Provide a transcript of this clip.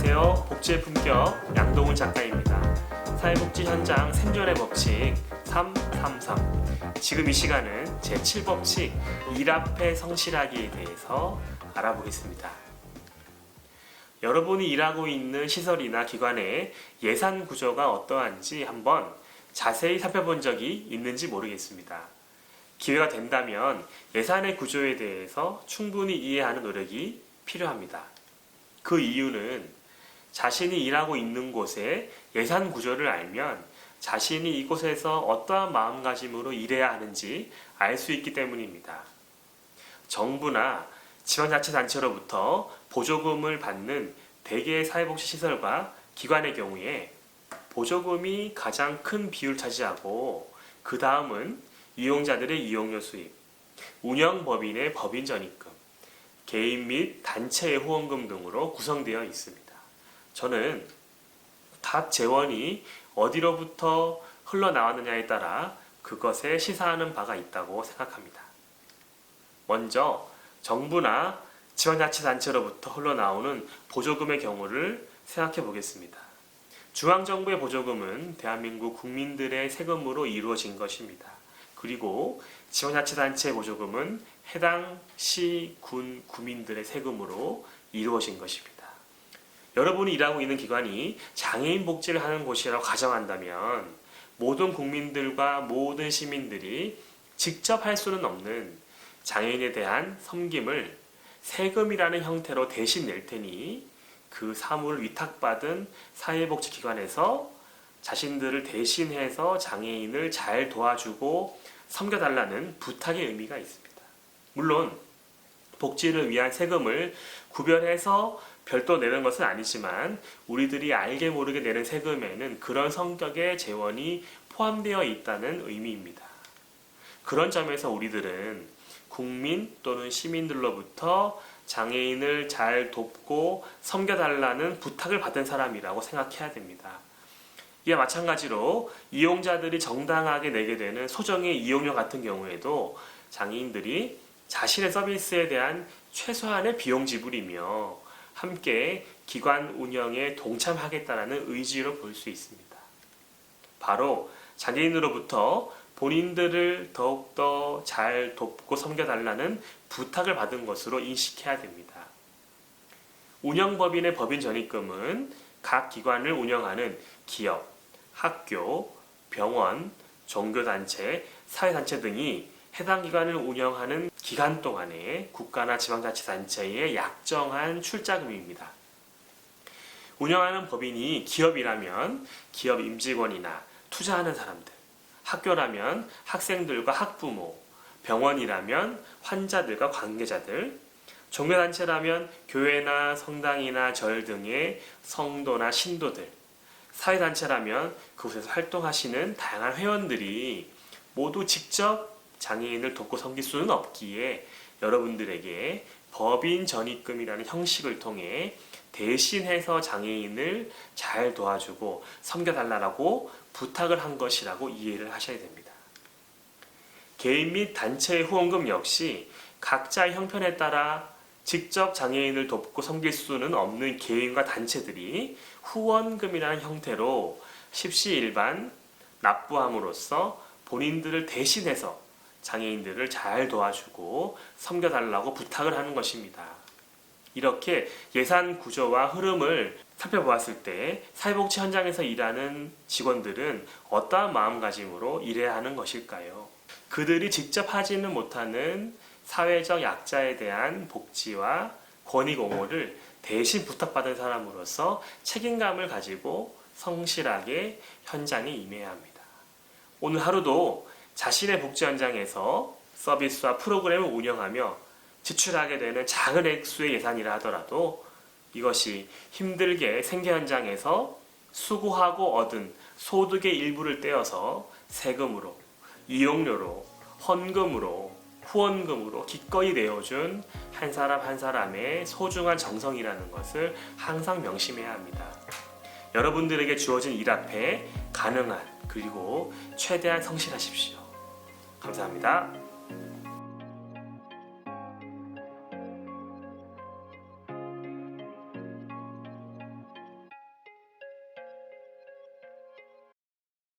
안녕하세요. 복지의 품격 양동훈 작가입니다. 사회복지 현장 생존의 법칙 333. 지금 이 시간은 제7법칙 일 앞에 성실하기에 대해서 알아보겠습니다. 여러분이 일하고 있는 시설이나 기관의 예산 구조가 어떠한지 한번 자세히 살펴본 적이 있는지 모르겠습니다. 기회가 된다면 예산의 구조에 대해서 충분히 이해하는 노력이 필요합니다. 그 이유는 자신이 일하고 있는 곳의 예산 구조를 알면 자신이 이곳에서 어떠한 마음가짐으로 일해야 하는지 알 수 있기 때문입니다. 정부나 지방자치단체로부터 보조금을 받는 대개의 사회복지시설과 기관의 경우에 보조금이 가장 큰 비율을 차지하고 그 다음은 이용자들의 이용료 수입, 운영법인의 법인 전입금, 개인 및 단체의 후원금 등으로 구성되어 있습니다. 저는 각 재원이 어디로부터 흘러나왔느냐에 따라 그것에 시사하는 바가 있다고 생각합니다. 먼저 정부나 지방자치단체로부터 흘러나오는 보조금의 경우를 생각해 보겠습니다. 중앙정부의 보조금은 대한민국 국민들의 세금으로 이루어진 것입니다. 그리고 지방자치단체 보조금은 해당 시, 군, 구민들의 세금으로 이루어진 것입니다. 여러분이 일하고 있는 기관이 장애인 복지를 하는 곳이라고 가정한다면 모든 국민들과 모든 시민들이 직접 할 수는 없는 장애인에 대한 섬김을 세금이라는 형태로 대신 낼 테니 그 사무를 위탁받은 사회복지기관에서 자신들을 대신해서 장애인을 잘 도와주고 섬겨달라는 부탁의 의미가 있습니다. 물론 복지를 위한 세금을 구별해서 별도 내는 것은 아니지만 우리들이 알게 모르게 내는 세금에는 그런 성격의 재원이 포함되어 있다는 의미입니다. 그런 점에서 우리들은 국민 또는 시민들로부터 장애인을 잘 돕고 섬겨달라는 부탁을 받은 사람이라고 생각해야 됩니다. 이와 마찬가지로 이용자들이 정당하게 내게 되는 소정의 이용료 같은 경우에도 장애인들이 자신의 서비스에 대한 최소한의 비용 지불이며 함께 기관 운영에 동참하겠다는 의지로 볼 수 있습니다. 바로 장애인으로부터 본인들을 더욱더 잘 돕고 섬겨달라는 부탁을 받은 것으로 인식해야 됩니다. 운영법인의 법인 전입금은 각 기관을 운영하는 기업, 학교, 병원, 종교단체, 사회단체 등이 해당 기관을 운영하는 기간 동안에 국가나 지방자치단체에 약정한 출자금입니다. 운영하는 법인이 기업이라면 기업 임직원이나 투자하는 사람들, 학교라면 학생들과 학부모, 병원이라면 환자들과 관계자들, 종교단체라면 교회나 성당이나 절 등의 성도나 신도들, 사회단체라면 그곳에서 활동하시는 다양한 회원들이 모두 직접 장애인을 돕고 섬길 수는 없기에 여러분들에게 법인 전입금이라는 형식을 통해 대신해서 장애인을 잘 도와주고 섬겨달라고 부탁을 한 것이라고 이해를 하셔야 됩니다. 개인 및 단체의 후원금 역시 각자의 형편에 따라 직접 장애인을 돕고 섬길 수는 없는 개인과 단체들이 후원금이라는 형태로 십시일반 납부함으로써 본인들을 대신해서 장애인들을 잘 도와주고 섬겨달라고 부탁을 하는 것입니다. 이렇게 예산 구조와 흐름을 살펴보았을 때 사회복지 현장에서 일하는 직원들은 어떠한 마음가짐으로 일해야 하는 것일까요? 그들이 직접 하지는 못하는 사회적 약자에 대한 복지와 권익 옹호를 대신 부탁받은 사람으로서 책임감을 가지고 성실하게 현장에 임해야 합니다. 오늘 하루도 자신의 복지 현장에서 서비스와 프로그램을 운영하며 지출하게 되는 작은 액수의 예산이라 하더라도 이것이 힘들게 생계 현장에서 수고하고 얻은 소득의 일부를 떼어서 세금으로, 이용료로, 헌금으로, 후원금으로 기꺼이 내어준 한 사람 한 사람의 소중한 정성이라는 것을 항상 명심해야 합니다. 여러분들에게 주어진 일 앞에 가능한 그리고 최대한 성실하십시오. 감사합니다.